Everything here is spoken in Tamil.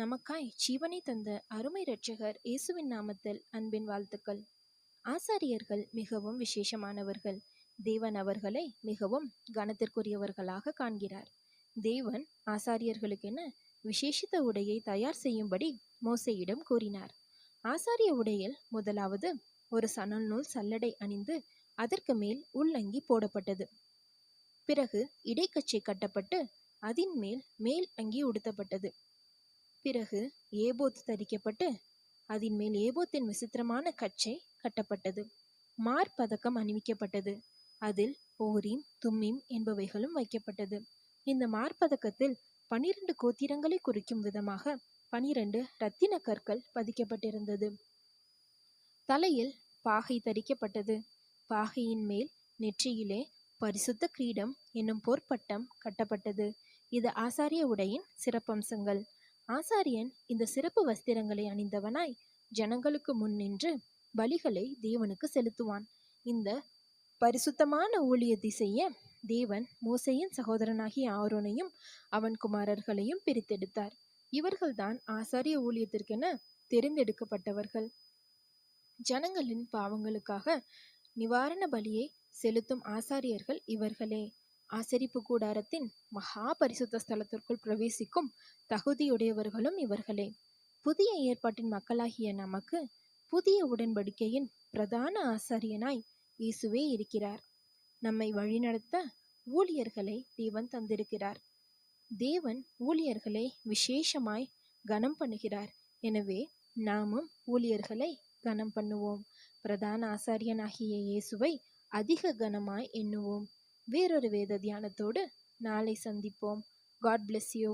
நமக்காய் ஜீவனை தந்த அருமை இரட்சகர் இயேசுவின் நாமத்தில் அன்பின் வாழ்த்துக்கள். ஆசாரியர்கள் மிகவும் விசேஷமானவர்கள். தேவன் அவர்களை மிகவும் கனத்திற்குரியவர்களாக காண்கிறார். தேவன் ஆசாரியர்களுக்கென விசேஷித்த உடையை தயார் செய்யும்படி மோசையிடம் கூறினார். ஆசாரிய உடையில் முதலாவது ஒரு சணல் நூல் சல்லடை அணிந்து அதற்கு மேல் உள்ளங்கி போடப்பட்டது. பிறகு இடைக்கச்சை கட்டப்பட்டு அதின் மேல் மேல் அங்கி உடுத்தப்பட்டது. பிறகு ஏபோத் தரிக்கப்பட்டு அதன் மேல் ஏபோத்தின் விசித்திரமான கச்சை கட்டப்பட்டது. மார்பதக்கம் அணிவிக்கப்பட்டது. அதில் ஓரீம் தும்மீம் என்பவைகளும் வைக்கப்பட்டது. இந்த மார்பதக்கத்தில் பனிரெண்டு கோத்திரங்களை குறிக்கும் விதமாக பனிரெண்டு இரத்தின கற்கள் பதிக்கப்பட்டிருந்தது. தலையில் பாகை தரிக்கப்பட்டது. பாகையின் மேல் நெற்றியிலே பரிசுத்த கிரீடம் என்னும் பொற்பட்டம் கட்டப்பட்டது. இது ஆசாரிய உடையின் சிறப்பம்சங்கள். ஆசாரியன் இந்த சிறப்பு வஸ்திரங்களை அணிந்தவனாய் ஜனங்களுக்கு முன் நின்று பலிகளை தேவனுக்கு செலுத்துவான். இந்த பரிசுத்தமான ஊழியத்தை செய்ய தேவன் மோசையின் சகோதரனாகிய ஆரோனையும் அவன் குமாரர்களையும் பிரித்தெடுத்தார். இவர்கள்தான் ஆசாரிய ஊழியத்திற்கென தெரிந்தெடுக்கப்பட்டவர்கள். ஜனங்களின் பாவங்களுக்காக நிவாரண பலியை செலுத்தும் ஆசாரியர்கள் இவர்களே. ஆசரிப்பு கூடாரத்தின் மகா பரிசுத்த ஸ்தலத்திற்குள் பிரவேசிக்கும் தகுதியுடையவர்களும் இவர்களே. புதிய ஏற்பாட்டின் மக்களாகிய நமக்கு புதிய உடன்படிக்கையின் பிரதான ஆசாரியனாய் இயேசுவே இருக்கிறார். நம்மை வழிநடத்த ஊழியர்களை தேவன் தந்திருக்கிறார். தேவன் ஊழியர்களை விசேஷமாய் கனம் பண்ணுகிறார். எனவே நாமும் ஊழியர்களை கனம் பண்ணுவோம். பிரதான ஆசாரியனாகிய இயேசுவை அதிக கனமாய் எண்ணுவோம். வேறொரு வேத தியானத்தோடு நாளை சந்திப்போம். God bless you